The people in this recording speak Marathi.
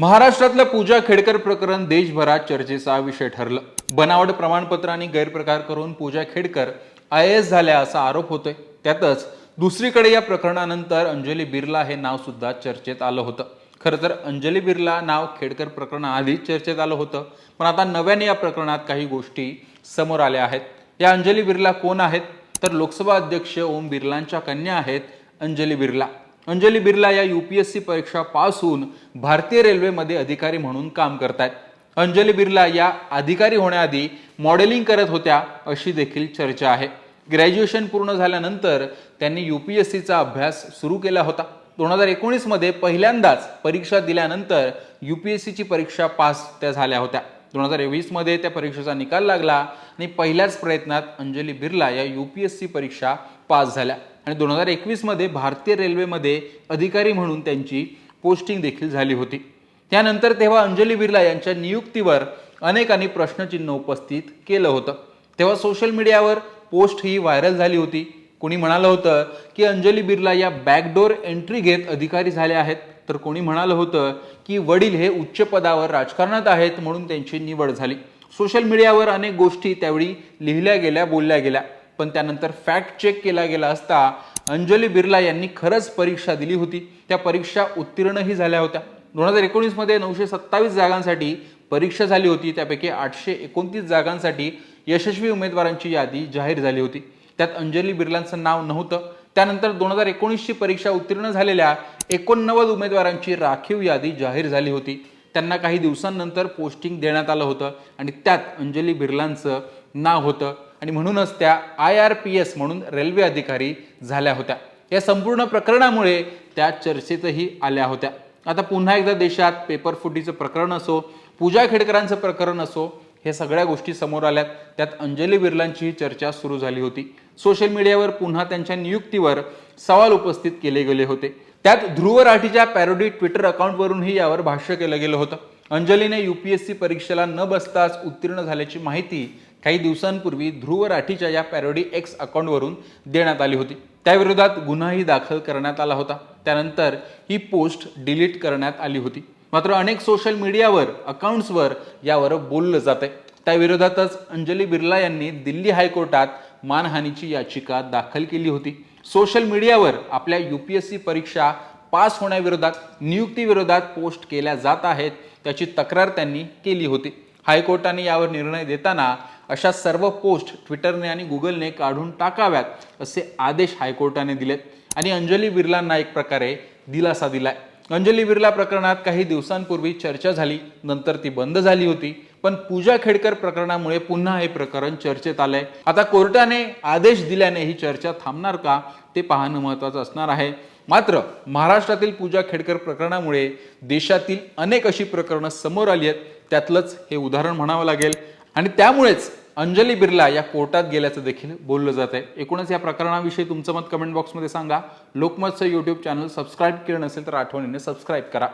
महाराष्ट्रातलं पूजा खेडकर प्रकरण देशभरात चर्चेचा विषय ठरलं. बनावट प्रमाणपत्र आणि गैरप्रकार करून पूजा खेडकर आय एस झाल्या असा आरोप होतोय. त्यातच दुसरीकडे या प्रकरणानंतर अंजली बिर्ला हे नाव सुद्धा चर्चेत आलं होतं. खरं तर अंजली बिर्ला नाव खेडकर प्रकरणाआधीच चर्चेत आलं होतं. पण आता नव्याने या प्रकरणात काही गोष्टी समोर आल्या आहेत. या अंजली बिर्ला कोण आहेत? तर लोकसभा अध्यक्ष ओम बिर्लांच्या कन्या आहेत अंजली बिर्ला. अंजली बिर्ला या यू पी परीक्षा पास होऊन भारतीय रेल्वेमध्ये अधिकारी म्हणून काम करतात अंजली बिर्ला या अधिकारी होण्याआधी मॉडेलिंग करत होत्या अशी देखील चर्चा आहे. ग्रॅज्युएशन पूर्ण झाल्यानंतर त्यांनी यू पी एस सीचा अभ्यास सुरू केला होता. दोन हजार एकोणीसमध्ये पहिल्यांदाच परीक्षा दिल्यानंतर यू पी एस सीची परीक्षा पास त्या झाल्या होत्या. दोन हजार वीसमध्ये त्या परीक्षेचा निकाल लागला आणि पहिल्याच प्रयत्नात अंजली बिर्ला या यू पी एस सी परीक्षा पास झाल्या. आणि दोन हजार एकवीसमध्ये भारतीय रेल्वेमध्ये अधिकारी म्हणून त्यांची पोस्टिंग देखील झाली होती. त्यानंतर तेव्हा अंजली बिर्ला यांच्या नियुक्तीवर अनेकांनी प्रश्नचिन्ह उपस्थित केलं होतं. तेव्हा सोशल मीडियावर पोस्ट ही व्हायरल झाली होती. कोणी म्हणालं होतं की अंजली बिर्ला या बॅकडोर एंट्री घेत अधिकारी झाले आहेत. तर कोणी म्हणालं होतं की वडील हे उच्च पदावर राजकारणात आहेत म्हणून त्यांची निवड झाली. सोशल मीडियावर अनेक गोष्टी त्यावेळी लिहिल्या गेल्या बोलल्या गेल्या. पण त्यानंतर फॅक्ट चेक केला गेला असता अंजली बिर्ला यांनी खरंच परीक्षा दिली होती. त्या परीक्षा उत्तीर्णही झाल्या होत्या. दोन हजार एकोणीसमध्ये नऊशे सत्तावीस जागांसाठी परीक्षा झाली होती. त्यापैकी आठशे एकोणतीस जागांसाठी यशस्वी उमेदवारांची यादी जाहीर झाली होती. त्यात अंजली बिर्लांचं नाव नव्हतं. त्यानंतर दोन हजार एकोणीसची परीक्षा उत्तीर्ण झालेल्या एकोणनव्वद उमेदवारांची राखीव यादी जाहीर झाली होती. त्यांना काही दिवसांनंतर पोस्टिंग देण्यात आलं होतं आणि त्यात अंजली बिर्लांचं नाव होतं. आणि म्हणूनच त्या आय आर पी एस म्हणून रेल्वे अधिकारी झाल्या होत्या. या संपूर्ण प्रकरणामुळे त्या चर्चेतही आल्या होत्या. आता पुन्हा एकदा देशात पेपर फुटीचं प्रकरण असो पूजा खेडकरांचं प्रकरण असो हे सगळ्या गोष्टी समोर आल्यात. त्यात अंजली बिर्लांचीही चर्चा सुरू झाली होती. सोशल मीडियावर पुन्हा त्यांच्या नियुक्तीवर सवाल उपस्थित केले गेले होते. त्यात ध्रुव राठीच्या पॅरोडी ट्विटर अकाउंटवरूनही यावर भाष्य केलं गेलं होतं. अंजलीने यूपीएससी परीक्षेला न बसताच उत्तीर्ण झाल्याची माहिती काही दिवसांपूर्वी ध्रुव राठीच्या या पॅरोडी एक्स अकाउंटवरून देण्यात आली होती. त्याविरोधात गुन्हाही दाखल करण्यात आला होता. त्यानंतर ही पोस्ट डिलीट करण्यात आली होती. मात्र अनेक सोशल मीडियावर अकाउंट्सवर यावर बोललं जात आहे त्याविरोधातच अंजली बिर्ला यांनी दिल्ली हायकोर्टात मानहानीची याचिका दाखल केली होती. सोशल मीडियावर आपल्या यू पी एस सी परीक्षा पास होण्याविरोधात नियुक्तीविरोधात पोस्ट केल्या जात आहेत त्याची तक्रार त्यांनी केली होती. हायकोर्टाने यावर निर्णय देताना अशा सर्व पोस्ट ट्विटरने आणि गुगलने काढून टाकाव्यात असे आदेश हायकोर्टाने दिलेत. आणि अंजली बिर्लांना एक प्रकारे दिलासा दिलाय. अंजली बिर्ला प्रकरणात काही दिवसांपूर्वी चर्चा झाली नंतर ती बंद झाली होती. पण पूजा खेडकर प्रकरणामुळे पुन्हा हे प्रकरण चर्चेत आलंय. आता कोर्टाने आदेश दिल्याने ही चर्चा थांबणार का ते पाहणं महत्वाचं असणार आहे. मात्र महाराष्ट्रातील पूजा खेडकर प्रकरणामुळे देशातील अनेक अशी प्रकरणं समोर आली आहेत. त्यातलंच हे उदाहरण म्हणावं लागेल. आणि त्यामुळेच अंजली बिर्ला या कोर्टात गेल्याचं देखील बोललं जात आहे. एकूणच या प्रकरणाविषयी तुमचं मत कमेंट बॉक्समध्ये सांगा. लोकमतचं यूट्यूब चॅनल सबस्क्राईब केलं नसेल तर आठवणीने सबस्क्राईब करा.